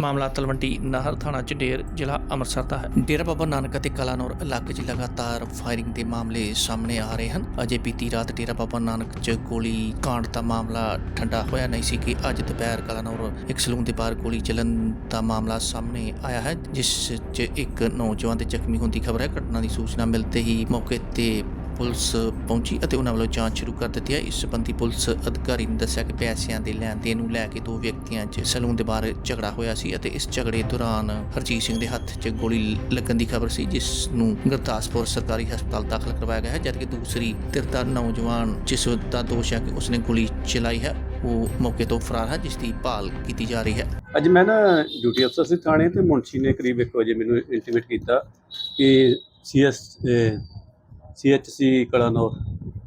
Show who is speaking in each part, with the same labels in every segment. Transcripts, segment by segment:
Speaker 1: ਮਾਮਲਾ ਤਲਵੰਡੀ ਨਾਹਰ ਥਾਣਾ ਝੰਡੇਰ ਜ਼ਿਲ੍ਹਾ ਅੰਮ੍ਰਿਤਸਰ ਦਾ ਹੈ। ਡੇਰਾ ਬਾਬਾ ਨਾਨਕ ਅਤੇ ਕਲਾਨੌਰ ਇਲਾਕੇ 'ਚ ਲਗਾਤਾਰ ਫਾਇਰਿੰਗ ਦੇ ਮਾਮਲੇ ਸਾਹਮਣੇ ਆ ਰਹੇ ਹਨ। ਅਜੇ ਬੀਤੀ ਰਾਤ ਡੇਰਾ ਬਾਬਾ ਨਾਨਕ 'ਚ ਗੋਲੀ ਕਾਂਡ ਦਾ ਮਾਮਲਾ ਠੰਡਾ ਹੋਇਆ ਨਹੀਂ ਸੀ ਕਿ ਅੱਜ ਦੁਪਹਿਰ ਕਲਾਨੌਰ ਇੱਕ ਸਲੂਨ ਦੇ ਬਾਹਰ ਗੋਲੀ ਚੱਲਣ ਦਾ ਮਾਮਲਾ ਸਾਹਮਣੇ ਆਇਆ ਹੈ, ਜਿਸ 'ਚ ਇੱਕ ਨੌਜਵਾਨ ਦੇ ਜ਼ਖਮੀ ਹੋਣ ਦੀ ਖਬਰ ਹੈ। ਘਟਨਾ ਦੀ ਸੂਚਨਾ ਮਿਲਦੇ ਹੀ ਮੌਕੇ ਤੇ ਪੁਲਿਸ ਪਹੁੰਚੀ ਅਤੇ ਉਹਨਾਂ ਵੱਲੋਂ ਜਾਂਚ ਸ਼ੁਰੂ ਕਰ ਦਿੱਤੀ ਹੈ। ਇਸ ਸੰਬੰਧੀ ਪੁਲਿਸ ਅਧਿਕਾਰੀ ਨੇ ਦੱਸਿਆ ਕਿ ਪੈਸਿਆਂ ਦੇ ਲੈਣ ਦੇਣ ਨੂੰ ਲੈ ਕੇ ਦੋ ਵਿਅਕਤੀਆਂ 'ਚ ਸੈਲੂਨ ਦੇ ਬਾਹਰ ਝਗੜਾ ਹੋਇਆ ਸੀ ਅਤੇ ਇਸ ਝਗੜੇ ਦੌਰਾਨ ਹਰਜੀਤ ਸਿੰਘ ਦੇ ਹੱਥ 'ਚ ਗੋਲੀ ਲੱਗਣ ਦੀ ਖਬਰ ਸੀ, ਜਿਸ ਨੂੰ ਗੁਰਦਾਸਪੁਰ ਸਰਕਾਰੀ ਹਸਪਤਾਲ ਦਾਖਲ ਕਰਵਾਇਆ ਗਿਆ ਹੈ, ਜਦਕਿ ਦੂਸਰੀ ਧਿਰ ਨੌਜਵਾਨ ਜਿਸ ਦਾ ਦੋਸ਼ ਹੈ ਕਿ ਉਸਨੇ ਗੋਲੀ ਚਲਾਈ ਹੈ, ਉਹ ਮੌਕੇ ਤੋਂ ਫਰਾਰ ਹੈ, ਜਿਸ ਦੀ ਭਾਲ ਕੀਤੀ ਜਾ ਰਹੀ ਹੈ।
Speaker 2: ਅੱਜ ਮੈਂ ਨਾ ਡਿਊਟੀ ਅਫਸਰ ਸੀ ਥਾਣੇ ਤੇ, ਮੁਨਸ਼ੀ ਨੇ ਕਰੀਬ 1 ਵਜੇ ਮੈਨੂੰ ਇੰਟੀਮੇਟ ਕੀਤਾ ਕਿ ਸੀਐਸ ਸੀਐਚਸੀ ਕਲਾਨੌਰ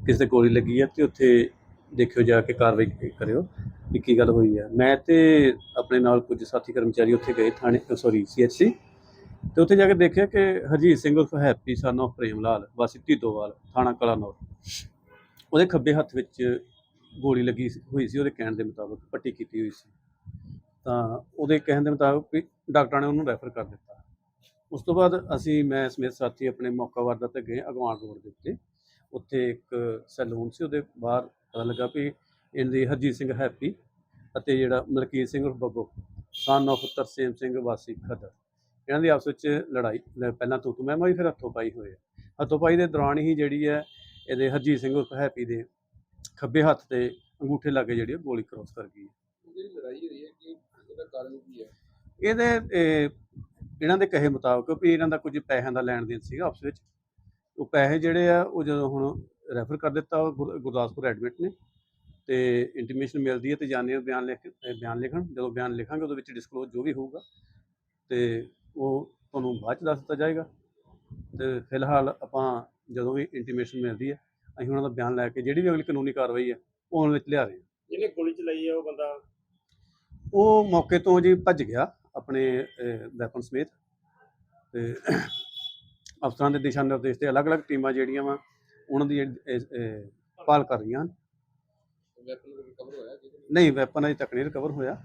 Speaker 2: ਕਿਸੇ ਤੇ ਗੋਲੀ ਲੱਗੀ ਹੈ ਤੇ ਉੱਥੇ ਦੇਖਿਓ ਜਾ ਕੇ ਕਾਰਵਾਈ ਕਰਿਓ ਵੀ ਕੀ ਗੱਲ ਹੋਈ ਹੈ ਮੈਂ ਤੇ ਆਪਣੇ ਨਾਲ ਕੁਝ ਸਾਥੀ ਕਰਮਚਾਰੀ ਉੱਥੇ ਗਏ ਥਾਣੇ ਸੌਰੀ ਸੀਐਚਸੀ ਤੇ ਉੱਥੇ ਜਾ ਕੇ ਦੇਖਿਆ ਕਿ ਹਰਜੀਤ ਸਿੰਘ ਉਰਫ ਹੈਪੀ ਸਨ of ਪ੍ਰੇਮ ਲਾਲ, ਵਾਸੀ ਢੀਦੋਵਾਲ ਥਾਣਾ ਕਲਾਨੌਰ। ਉਹਦੇ ਖੱਬੇ ਹੱਥ ਵਿੱਚ ਗੋਲੀ ਲੱਗੀ ਹੋਈ ਸੀ, ਉਹਦੇ ਕਹਿਣ ਦੇ ਮੁਤਾਬਕ ਪੱਟੀ ਕੀਤੀ ਹੋਈ ਸੀ। ਤਾਂ ਉਹਦੇ ਕਹਿਣ ਦੇ ਮੁਤਾਬਕ ਵੀ ਡਾਕਟਰਾਂ ਨੇ ਉਹਨੂੰ ਰੈਫਰ ਕਰ ਦਿੱਤਾ। ਉਸ ਤੋਂ ਬਾਅਦ ਅਸੀਂ ਮੈਂ ਸਮੇਤ ਸਾਥੀ ਆਪਣੇ ਮੌਕਾ ਵਾਰਦਾ ਤੇ ਗਏ ਅਗਵਾਨ ਰੋਡ ਦੇ ਉੱਤੇ। ਉੱਥੇ ਇੱਕ ਸੈਲੂਨ ਸੀ ਉਹਦੇ ਬਾਹਰ ਪਤਾ ਲੱਗਾ ਵੀ ਇਹਦੀ ਹਰਜੀਤ ਸਿੰਘ ਹੈਪੀ ਅਤੇ ਜਿਹੜਾ ਮਲਕੀਤ ਸਿੰਘ ਉਰਫ ਬੱਬੂ ਸਨ of ਤਰਸੇਮ ਸਿੰਘ ਵਾਸੀ ਖਦਰ। ਇਹਨਾਂ ਦੀ ਆਪਸ ਵਿੱਚ ਲੜਾਈ ਲ- ਪਹਿਲਾਂ ਤੂੰ ਤੂੰ ਮੈਂ ਮੈਂ ਫਿਰ ਹੱਥੋਂ ਪਾਈ ਹੋਏ ਹੱਥੋਂ ਪਾਈ ਦੇ ਦੌਰਾਨ ਹੀ ਜਿਹੜੀ ਹੈ ਇਹਦੇ ਹਰਜੀਤ ਸਿੰਘ ਉਰਫ ਹੈਪੀ ਦੇ ਖੱਬੇ ਹੱਥ ਤੇ ਅੰਗੂਠੇ ਲਾਗੇ ਜਿਹੜੀ ਉਹ ਗੋਲੀ ਕ੍ਰੋਸ ਕਰ ਗਈ
Speaker 3: ਜਿਹੜੀ ਲੜਾਈ ਹੋਈ ਹੈ ਕਿ ਇਹਦਾ ਕਾਰਨ ਕੀ ਹੈ?
Speaker 2: ਇਹਦੇ ਇਹ, ਇਹਨਾਂ ਦੇ ਕਹੇ ਮੁਤਾਬਕ ਵੀ ਇਹਨਾਂ ਦਾ ਕੁਝ ਪੈਸਿਆਂ ਦਾ ਲੈਣ ਦੇਣ ਸੀਗਾ ਆਪਸ ਵਿੱਚ। ਉਹ ਪੈਸੇ ਜਿਹੜੇ ਆ ਉਹ ਜਦੋਂ ਹੁਣ ਰੈਫਰ ਕਰ ਦਿੱਤਾ ਗੁਰਦਾਸਪੁਰ ਐਡਮਿਟ ਨੇ ਤੇ ਇੰਟੀਮੇਸ਼ਨ ਮਿਲਦੀ ਹੈ ਤੇ ਜਾਣੇ ਬਿਆਨ ਲਿਖ ਬਿਆਨ ਲਿਖਣ। ਜਦੋਂ ਬਿਆਨ ਲਿਖਾਂਗੇ ਉਹਦੇ ਵਿੱਚ ਡਿਸਕਲੋਜ਼ ਜੋ ਵੀ ਹੋਊਗਾ ਤੇ ਉਹ ਤੁਹਾਨੂੰ ਬਾਅਦ ਚ ਦੱਸ ਦਿੱਤਾ ਜਾਏਗਾ। ਤੇ ਫਿਲਹਾਲ ਆਪਾਂ ਜਦੋਂ ਵੀ ਇੰਟੀਮੇਸ਼ਨ ਮਿਲਦੀ ਹੈ ਅਸੀਂ ਉਹਨਾਂ ਦਾ ਬਿਆਨ ਲੈ ਕੇ ਜਿਹੜੀ ਵੀ ਅਗਲੀ ਕਾਨੂੰਨੀ ਕਾਰਵਾਈ ਹੈ ਉਹ ਉਹਨਾਂ ਵਿੱਚ ਲਿਆ ਰਹੇ ਹਾਂ।
Speaker 3: ਜਿਹਨੇ ਗੋਲੀ ਚਲਾਈ ਹੈ ਉਹ ਬੰਦਾ?
Speaker 2: ਉਹ ਮੌਕੇ ਤੋਂ ਜੀ ਭੱਜ ਗਿਆ। ਆਪਣੇ ਵੈਪਨ ਸਮੇਤ ਤੇ ਅਫਸਰਾਂ ਦੇ ਦਿਸ਼ਾ ਨਿਰਦੇਸ਼ ਤੇ ਅਲੱਗ-ਅਲੱਗ ਟੀਮਾਂ ਜਿਹੜੀਆਂ ਵਾ ਉਹਨਾਂ ਦੀ ਭਾਲ ਕਰ ਰਹੀਆਂ ਹਨ।
Speaker 3: ਵੈਪਨ ਰਿਕਵਰ ਹੋਇਆ ਜਿਹਦੇ
Speaker 2: ਨਹੀਂ ਵੈਪਨ ਅਜੇ ਤੱਕ ਨਹੀਂ ਰਿਕਵਰ ਹੋਇਆ।